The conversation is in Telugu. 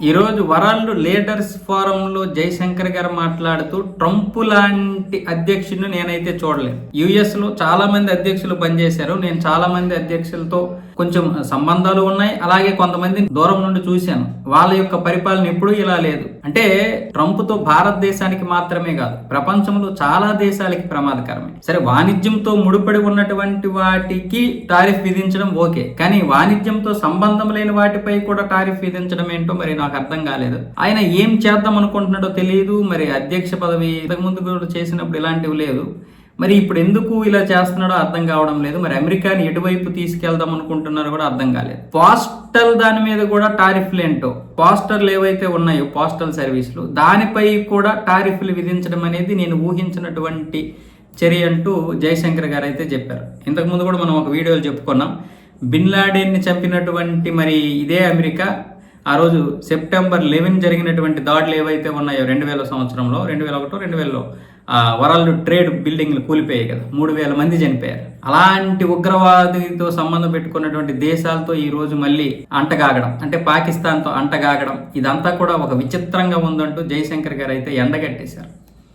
ఈరోజు వరల్డ్ లీడర్స్ ఫోరంలో జయశంకర్ గారు మాట్లాడుతూ ట్రంప్ లాంటి అధ్యక్షుడిని నేనైతే చూడలేదు. యుఎస్లో చాలామంది అధ్యక్షులు పనిచేశారు. నేను చాలామంది అధ్యక్షులతో కొంచెం సంబంధాలు ఉన్నాయి. అలాగే కొంతమంది దూరం నుండి చూశాను. వాళ్ళ యొక్క పరిపాలన ఎప్పుడూ ఇలా లేదు. అంటే ట్రంప్తో భారతదేశానికి మాత్రమే కాదు ప్రపంచంలో చాలా దేశాలకి ప్రమాదకరమే. సరే వాణిజ్యంతో ముడిపడి ఉన్నటువంటి వాటికి టారిఫ్ విధించడం ఓకే. కానీ వాణిజ్యంతో సంబంధం లేని వాటిపై కూడా టారిఫ్ విధించడం ఏంటో మరి నాకు అర్థం కాలేదు. ఆయన ఏం చేద్దాం అనుకుంటున్నాడో తెలియదు మరి అధ్యక్ష పదవి ఇంతకుముందు కూడా చేసినప్పుడు ఇలాంటివి లేదు మరి ఇప్పుడు ఎందుకు ఇలా చేస్తున్నాడో అర్థం కావడం లేదు. మరి అమెరికాని ఎటువైపు తీసుకెళ్దాం అనుకుంటున్నారో కూడా అర్థం కాలేదు. పోస్టల్ దాని మీద కూడా టారిఫ్లు ఏంటో? పోస్టర్లు ఏవైతే ఉన్నాయో పోస్టల్ సర్వీసులు దానిపై కూడా టారిఫ్లు విధించడం అనేది నేను ఊహించినటువంటి చర్య అంటూ జయశంకర్ గారు అయితే చెప్పారు. ఇంతకుముందు కూడా మనం ఒక వీడియోలు చెప్పుకున్నాం. బిన్ లాడెన్ని చంపినటువంటి మరి ఇదే అమెరికా. ఆ రోజు సెప్టెంబర్ లెవెన్ జరిగినటువంటి దాడులు ఏవైతే ఉన్నాయో రెండు వేల సంవత్సరంలో రెండు వేల ఒకటో రెండు వేలలో వరల్డ్ ట్రేడ్ బిల్డింగ్లు కూలిపోయాయి కదా. మూడు వేల మంది చనిపోయారు. అలాంటి ఉగ్రవాదితో సంబంధం పెట్టుకున్నటువంటి దేశాలతో ఈ రోజు మళ్ళీ అంటగాగడం అంటే పాకిస్తాన్తో అంటగాగడం ఇదంతా కూడా ఒక విచిత్రంగా ఉందంటూ జయశంకర్ గారు అయితే ఎండగట్టేశారు.